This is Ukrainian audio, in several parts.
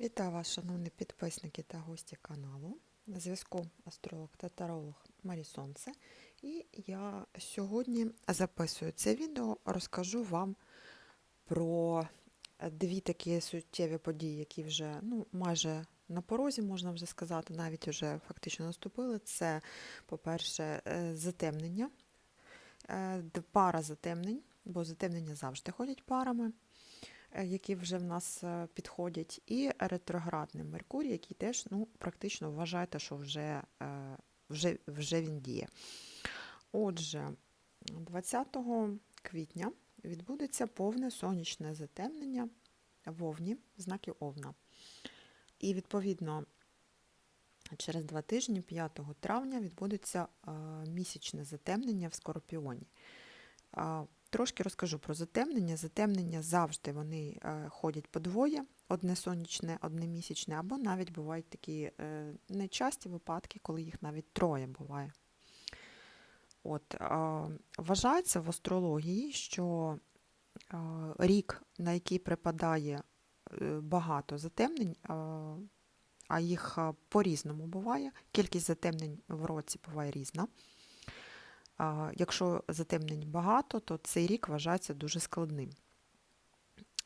Вітаю вас, шановні підписники та гості каналу. На зв'язку астролог та таролог Марі Сонце. І я сьогодні записую це відео, розкажу вам про дві такі суттєві події, які вже ну, майже на порозі, можна вже сказати, навіть вже фактично наступили. Це, по-перше, е, затемнення, е, пара затемнень, бо затемнення завжди ходять парами які вже в нас е, підходять, і ретроградний Меркурій, який теж ну, практично вважаєте, що вже, е, вже, вже він діє. Отже, 20 квітня відбудеться повне сонячне затемнення в Овні, в знакі Овна. І відповідно через два тижні, 5 травня, відбудеться е, місячне затемнення в Скорпіоні. Трошки розкажу про затемнення. Затемнення завжди вони е, ходять по двоє, одне сонячне, одне місячне, або навіть бувають такі е, нечасті випадки, коли їх навіть троє буває. От, а, вважається в астрології, що рік, на який припадає е, багато затемнень, а їх по-різному буває, кількість затемнень в році буває різна. Якщо затемнень багато, то цей рік вважається дуже складним.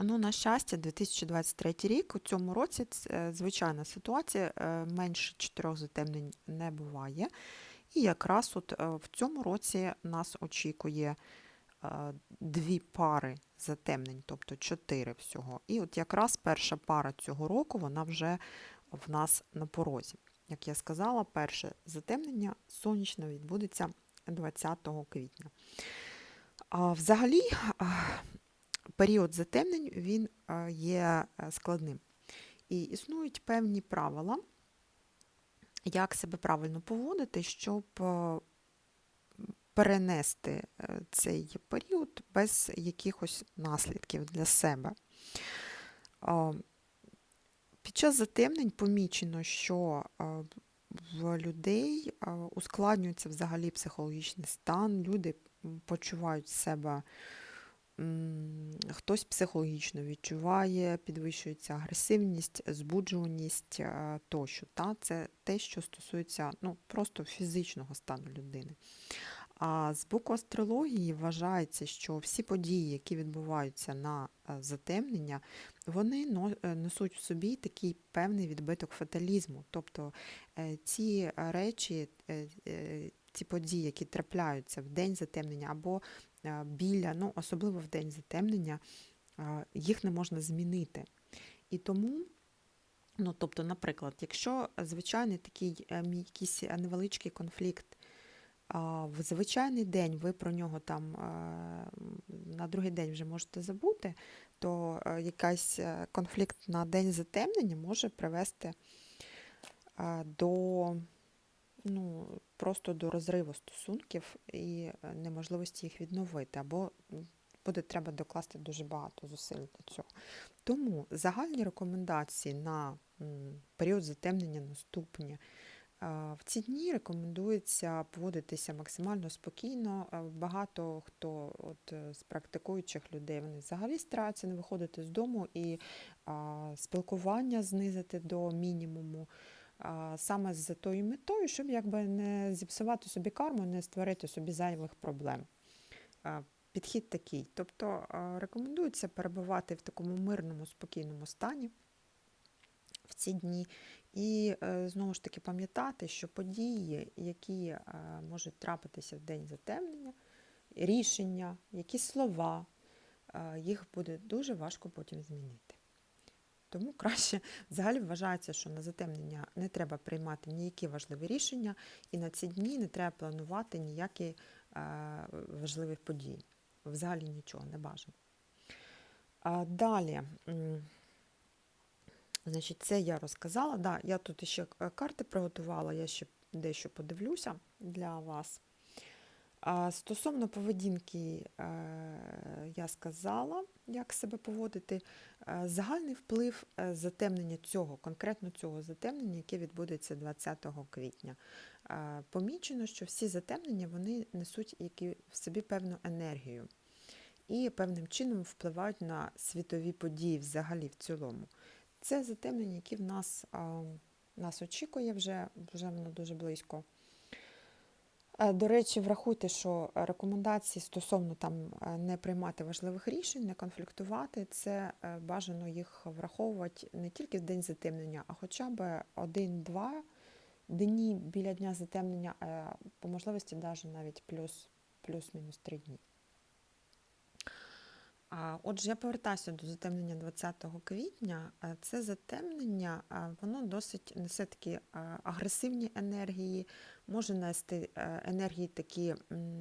Ну, на щастя, 2023 рік у цьому році е, звичайна ситуація, е, менше чотирьох затемнень не буває. І якраз от е, в цьому році нас очікує дві пари затемнень, тобто чотири всього. І от якраз перша пара цього року, вона вже в нас на порозі. Як я сказала, перше затемнення сонячне відбудеться 20 квітня. А взагалі, період затемнень він є е, складним. І існують певні правила, як себе правильно поводити, щоб е, перенести е, цей період без якихось наслідків для себе. Під час затемнень помічено, що в людей ускладнюється взагалі психологічний стан, люди почувають себе, хтось психологічно відчуває, підвищується агресивність, збуджуваність тощо. Та? Це те, що стосується ну, просто фізичного стану людини. А з боку астрології вважається, що всі події, які відбуваються на е, затемнення, вони е, несуть в собі такий певний відбиток фаталізму. Тобто е, ці речі, ці події, які трапляються в день затемнення або біля, ну особливо в день затемнення, їх не можна змінити. І тому. Ну, тобто, наприклад, якщо звичайний такий якийсь невеличкий конфлікт в звичайний день ви про нього там е, на другий день вже можете забути, то е, якийсь е, конфлікт на день затемнення може привести до ну, просто до розриву стосунків і неможливості їх відновити, або буде треба докласти дуже багато зусиль для цього. Тому загальні рекомендації на період затемнення наступні. В ці дні рекомендується поводитися максимально спокійно. Багато хто от, е, з практикуючих людей вони взагалі стараються не виходити з дому і а, спілкування знизити до мінімуму. а, Саме з тою метою, щоб якби не зіпсувати собі карму, не створити собі зайвих проблем. А, Підхід такий. Тобто а, рекомендується перебувати в такому мирному, спокійному стані в ці дні. І е, знову ж таки пам'ятати, що події, які е, можуть трапитися в день затемнення, рішення, якісь слова, е, їх буде дуже важко потім змінити. Тому краще взагалі вважається, що на затемнення не треба приймати ніякі важливі рішення, і на ці дні не треба планувати ніякі важливі події. Взагалі нічого не бажано. Далі. Значить, це я розказала. Да, я тут ще е, карти приготувала, я ще дещо подивлюся для вас. Стосовно поведінки, е, я сказала, як себе поводити. Е, Загальний вплив затемнення цього, конкретно цього затемнення, яке відбудеться 20 квітня. Помічено, що всі затемнення вони несуть які в собі певну енергію і певним чином впливають на світові події взагалі в цілому. Це затемнення, яке в нас, а, нас очікує вже, вже воно дуже близько. Е, До речі, врахуйте, що рекомендації стосовно там е, не приймати важливих рішень, не конфліктувати, це е, бажано їх враховувати не тільки в день затемнення, а хоча б один-два дні біля дня затемнення, по можливості навіть навіть плюс, плюс-мінус три дні. Отже, я повертаюся до затемнення 20 квітня. Це затемнення, воно досить несе такі агресивні енергії, може нести е, енергії такі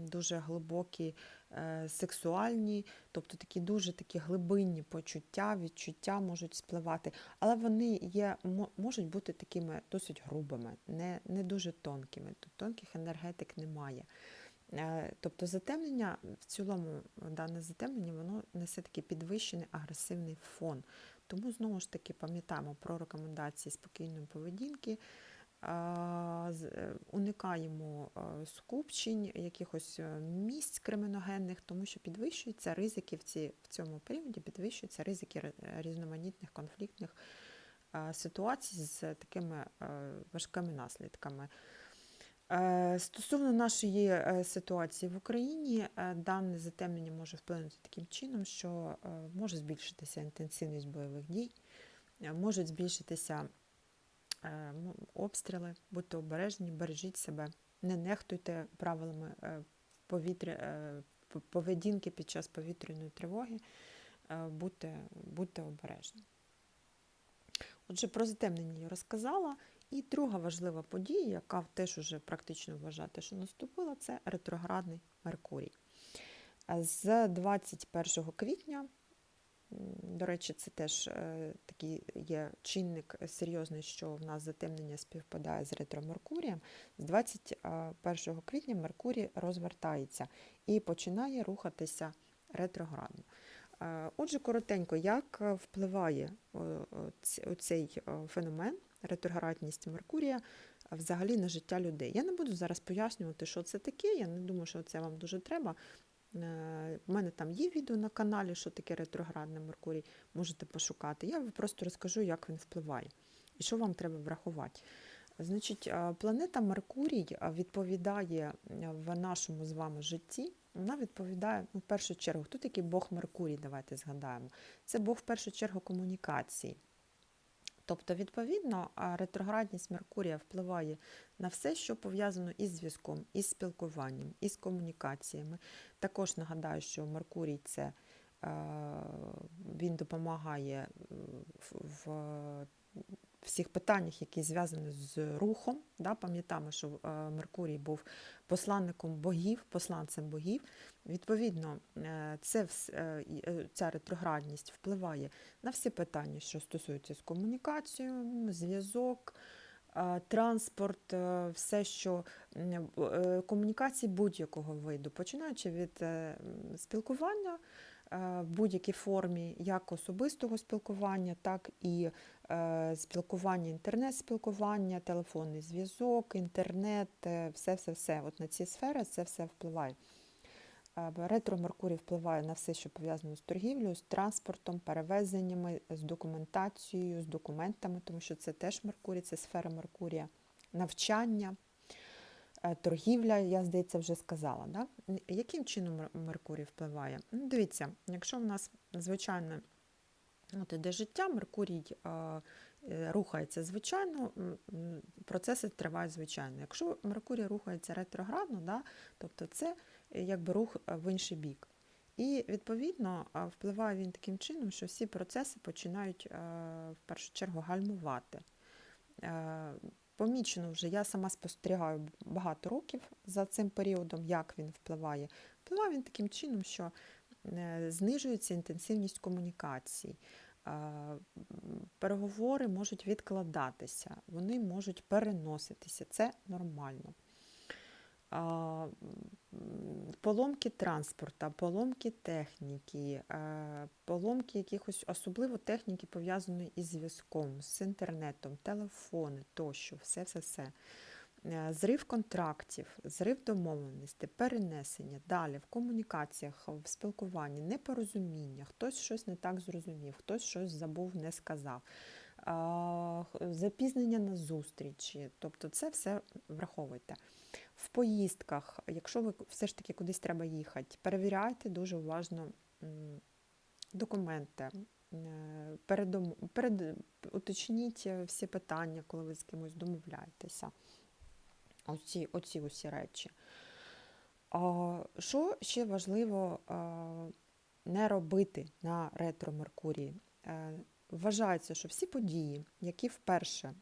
дуже глибокі, е, сексуальні, тобто такі дуже такі глибинні почуття, відчуття можуть спливати, але вони є, мо- можуть бути такими досить грубими, не, не дуже тонкими. Тонких енергетик немає. Е, Тобто затемнення, в цілому дане затемнення, воно несе такий підвищений агресивний фон. Тому знову ж таки пам'ятаємо про рекомендації спокійної поведінки, з- е, уникаємо е, скупчень, якихось е, місць криміногенних, тому що підвищуються ризики в, ці, в цьому періоді, підвищуються ризики різноманітних конфліктних е, ситуацій з такими е, важкими наслідками. Е, Стосовно нашої е, ситуації в Україні, е, дане затемнення може вплинути таким чином, що може збільшитися інтенсивність бойових дій, можуть збільшитися е, обстріли, будьте обережні, бережіть себе, не нехтуйте правилами повітря, поведінки під час повітряної тривоги, будьте, будьте обережні. Отже, про затемнення я розказала. І друга важлива подія, яка теж уже практично вважати, що наступила, це ретроградний Меркурій. З 21 квітня, до речі, це теж е, такий є чинник серйозний, що в нас затемнення співпадає з ретро-Меркурієм. З 21 квітня Меркурій розвертається і починає рухатися ретроградно. Е, Отже, коротенько, як впливає е, феномен, ретроградність Меркурія, е, взагалі на життя людей. Я не буду зараз пояснювати, що це таке. Я не думаю, що це вам дуже треба. Е, У мене там є відео на каналі, що таке ретроградний Меркурій, можете пошукати. Я просто розкажу, як він впливає і що вам треба врахувати. Значить, е, планета Меркурій е, відповідає е, в нашому з вами житті. Вона відповідає ну, в першу чергу, хто такий Бог Меркурій, давайте згадаємо. Це Бог в першу чергу комунікації. Тобто, відповідно, ретроградність Меркурія впливає на все, що пов'язано із зв'язком, із спілкуванням, із комунікаціями. Також нагадаю, що Меркурій це е, він допомагає в всіх питаннях, які зв'язані з рухом. Да? Пам'ятаємо, що е, Меркурій був посланником богів, посланцем богів. Відповідно, е, це, е, ця ретроградність впливає на всі питання, що стосуються з комунікацією, зв'язок, транспорт, все, що комунікації будь-якого виду, починаючи від спілкування в будь-якій формі, як особистого спілкування, так і е, спілкування, інтернет-спілкування, телефонний зв'язок, інтернет, е, все-все-все. От на ці сфери це все впливає. Е, Ретро Меркурій впливає на все, що пов'язано з торгівлею, з транспортом, перевезеннями, з документацією, з документами, тому що це теж Меркурій, це сфера Меркурія, навчання, е, торгівля, я, здається, вже сказала. Да? Яким чином Меркурій впливає? Ну, дивіться, якщо в нас звичайно От іде життя, Меркурій е, е, рухається звичайно, процеси тривають звичайно. Якщо Меркурій рухається ретроградно, да, тобто це е, якби рух е, в інший бік. І відповідно е, впливає він таким чином, що всі процеси починають е, в першу чергу гальмувати. Помічено вже, я сама спостерігаю багато років за цим періодом, як він впливає. Впливає він таким чином, що е, знижується інтенсивність комунікацій. Е, Переговори можуть відкладатися, вони можуть переноситися. Це нормально. Поломки транспорта, поломки техніки, поломки якихось особливо техніки пов'язаної із зв'язком, з інтернетом, телефони тощо, все-все-все. Е, Зрив контрактів, зрив домовленостей, перенесення, далі в комунікаціях, в спілкуванні, непорозуміння, хтось щось не так зрозумів, хтось щось забув, не сказав. запізнення на зустрічі. Тобто це все враховуйте. В поїздках, якщо ви все ж таки кудись треба їхати, перевіряйте дуже уважно документи. е, Передом... Перед... Уточніть е, всі питання, коли ви з кимось домовляєтеся. Оці, оці усі речі. А, що ще важливо а, не робити на ретро Меркурії? Е, Вважається, що всі події, які вперше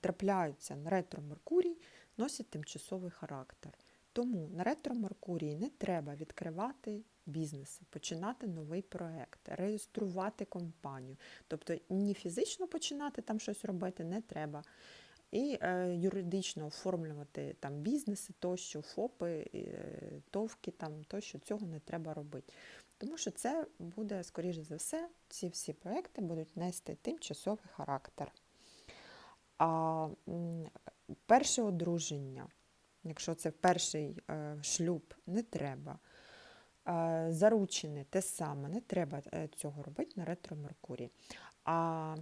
трапляються на ретро Меркурій, носять тимчасовий характер. Тому на ретро Меркурії не треба відкривати бізнеси, починати новий проект, реєструвати компанію. Тобто ні фізично починати там щось робити не треба. І е, юридично оформлювати там бізнеси, тощо, ФОПи, е, товки, там тощо цього не треба робити. Тому що це буде, скоріше за все, ці всі проекти будуть нести тимчасовий характер. А перше одруження, якщо це перший е, шлюб, не треба. Е, Заручене те саме, не треба е, цього робити на ретро Меркурії. А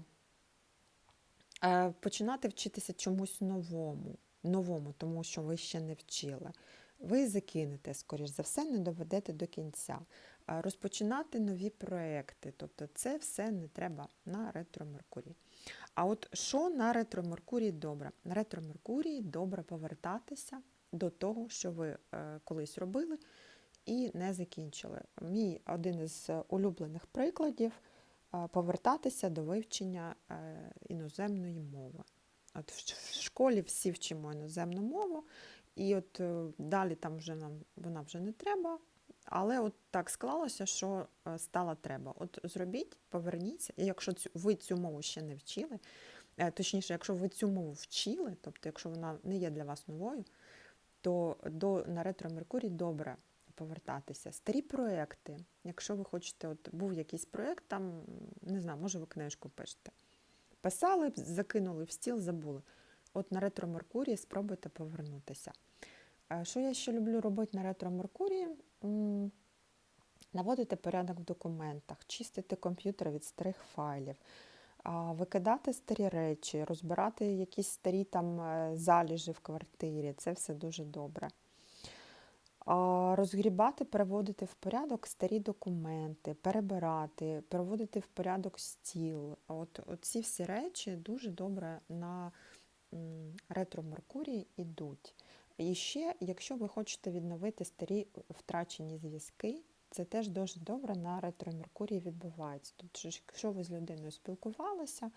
починати вчитися чомусь новому, новому, тому що ви ще не вчили. Ви закинете, скоріш за все, не доведете до кінця. Розпочинати нові проекти, тобто це все не треба на ретро Меркурії. А от що на ретро Меркурії добре? На ретро Меркурії добре повертатися до того, що ви е, колись робили і не закінчили. Мій один із улюблених прикладів е, повертатися до вивчення е, іноземної мови. От в школі всі вчимо іноземну мову, і от далі там вже нам вона вже не треба. Але от так склалося, що е, стало треба. От зробіть, поверніться, і якщо ви цю мову ще не вчили, е, точніше, якщо ви цю мову вчили, тобто якщо вона не є для вас новою, то до, на ретро Меркурій добре повертатися. Старі проекти, якщо ви хочете, от був якийсь проект, там, не знаю, може ви книжку пишете. Писали, закинули в стіл, забули. От на ретро Меркурії спробуйте повернутися. Е, Що я ще люблю робити на ретро Меркурії? Наводити порядок в документах, чистити комп'ютер від старих файлів, викидати старі речі, розбирати якісь старі там е, заліжі в квартирі. Це все дуже добре. Розгрібати, переводити в порядок старі документи, перебирати, переводити в порядок стіл. От ці всі речі дуже добре на ретро Меркурії йдуть. І ще, якщо ви хочете відновити старі втрачені зв'язки, це теж дуже добре на ретро Меркурії відбувається. Тобто, якщо ви з людиною спілкувалися,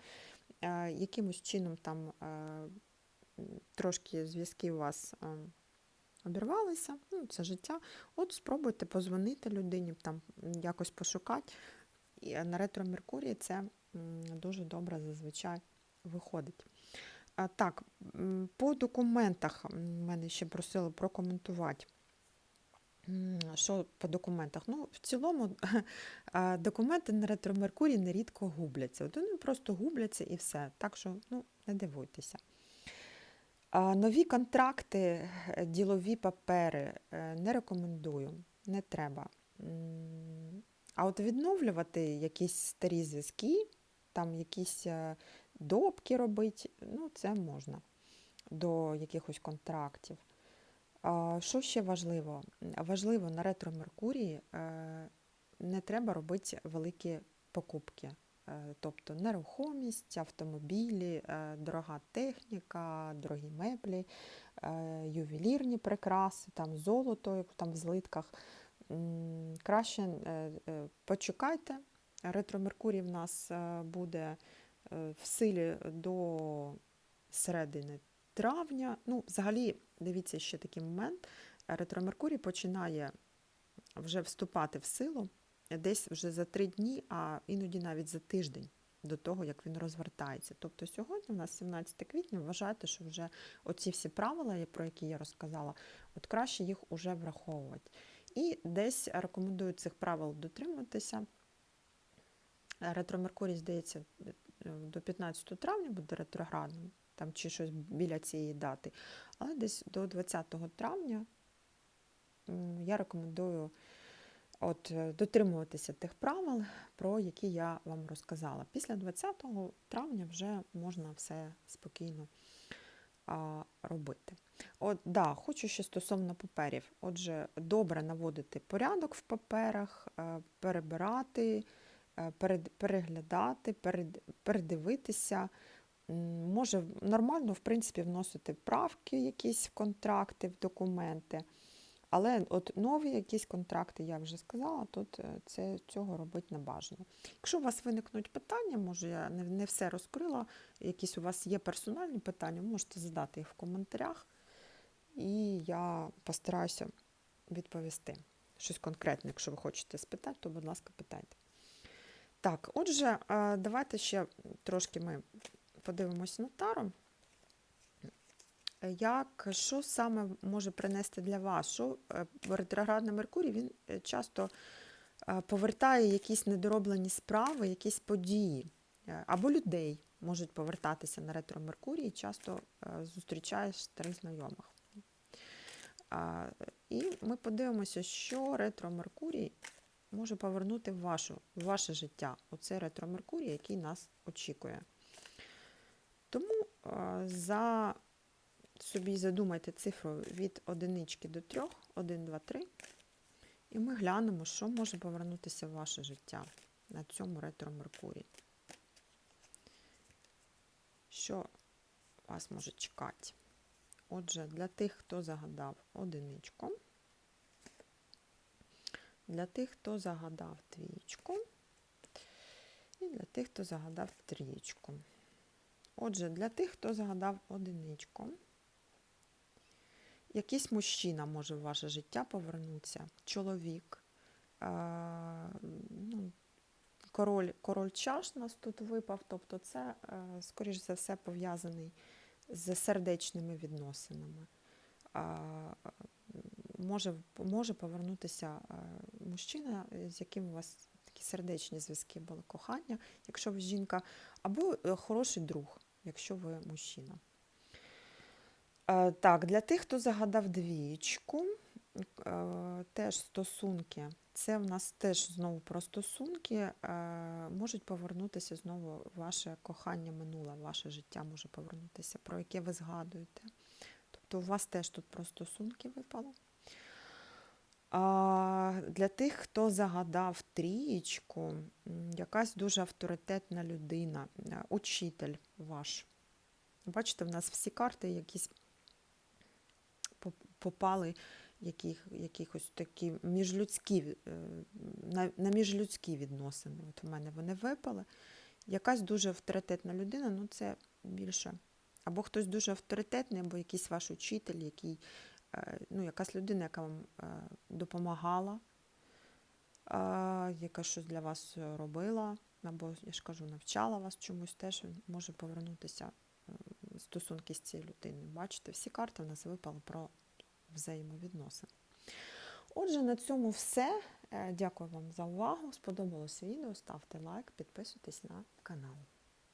е, якимось чином там е, трошки зв'язки у вас е, обірвалися, ну, це життя, от спробуйте позвонити людині, там якось пошукати. І е, на ретро Меркурії це дуже добре зазвичай виходить. Так, по документах мене ще просили прокоментувати. Що по документах? Ну, в цілому документи на ретро Меркурій нерідко губляться. От вони просто губляться і все. Так що ну, не дивуйтеся. Нові контракти, е, ділові папери е, не рекомендую, не треба. А от відновлювати якісь старі зв'язки, там якісь допки робити, ну це можна до якихось контрактів. Що ще важливо? Важливо на ретро Меркурії е, не треба робити великі покупки. Е, Тобто нерухомість, автомобілі, е, дорога техніка, дорогі меблі, ювелірні прикраси, там золото, там в злитках. Краще почекайте. Ретро Меркурій в нас буде в силі до середини травня. Ну, взагалі, дивіться ще такий момент. Ретро Меркурій починає вже вступати в силу десь вже за три дні, а іноді навіть за тиждень до того, як він розвертається. Тобто сьогодні у нас 17 квітня, вважайте, що вже оці всі правила, про які я розказала, от краще їх уже враховувати. І десь рекомендую цих правил дотримуватися. Ретро Меркурій, здається, до 15 травня буде ретроградним, там чи щось біля цієї дати. Але десь до 20 травня я рекомендую От, е, дотримуватися тих правил, про які я вам розказала. Після 20 травня вже можна все спокійно а, робити. От, да, хочу ще стосовно паперів. Отже, добре наводити порядок в паперах, е, перебирати, е, переглядати, перед- передивитися. Може нормально, в принципі, вносити правки якісь в контракти, в документи. Але от нові якісь контракти, я вже сказала, тут е, це цього робити не бажано. Якщо у вас виникнуть питання, може я не, не все розкрила, якісь у вас є персональні питання, можете задати їх в коментарях, і я постараюся відповісти. Щось конкретне, якщо ви хочете спитати, то, будь ласка, питайте. Так, отже, давайте ще трошки ми подивимось на тару. Як, що саме може принести для вас? Що е, ретроградний Меркурій він е, часто е, повертає якісь недороблені справи, якісь події або людей можуть повертатися на ретро Меркурій, часто зустрічаєш старих знайомих. І ми подивимося, що ретро Меркурій може повернути в, вашу, в ваше життя. Оце ретро Меркурій, який нас очікує. Тому е, за собі задумайте цифру від одинички до трьох, 1, 2, 3, і ми глянемо, що може повернутися в ваше життя на цьому ретро Меркурії. Що вас може чекати? Отже, для тих, хто загадав одиничку, для тих, хто загадав двічку, і для тих, хто загадав трієчку. Отже, для тих, хто загадав одиничку, якийсь мужчина може в ваше життя повернутися, чоловік, ну, король, король чаш нас тут випав, тобто це, е, скоріш за все, пов'язаний з сердечними відносинами. Може, може повернутися е, мужчина, з яким у вас такі сердечні зв'язки були кохання, якщо ви жінка, або е, хороший друг, якщо ви мужчина. Е, Так, для тих, хто загадав двічку, е, теж стосунки. Це в нас теж знову про стосунки. е, Можуть повернутися знову ваше кохання минуле, ваше життя може повернутися, про яке ви згадуєте. Тобто у вас теж тут про стосунки випало. А для тих, хто загадав трієчку, якась дуже авторитетна людина, е, учитель ваш. Бачите, в нас всі карти якісь попали яких, якихось такі міжлюдські, е, на, на міжлюдські відносини. От у мене вони випали. Якась дуже авторитетна людина, ну це більше. Або хтось дуже авторитетний, або якийсь ваш учитель, який, ну, якась людина, яка вам е, допомагала, е, яка щось для вас робила, або, я ж кажу, навчала вас чомусь, теж може повернутися е, стосунки з цією людиною. Бачите, всі карти в нас випали про взаємовідносини. Отже, на цьому все. Е, Дякую вам за увагу. Сподобалось відео. Ставте лайк, підписуйтесь на канал.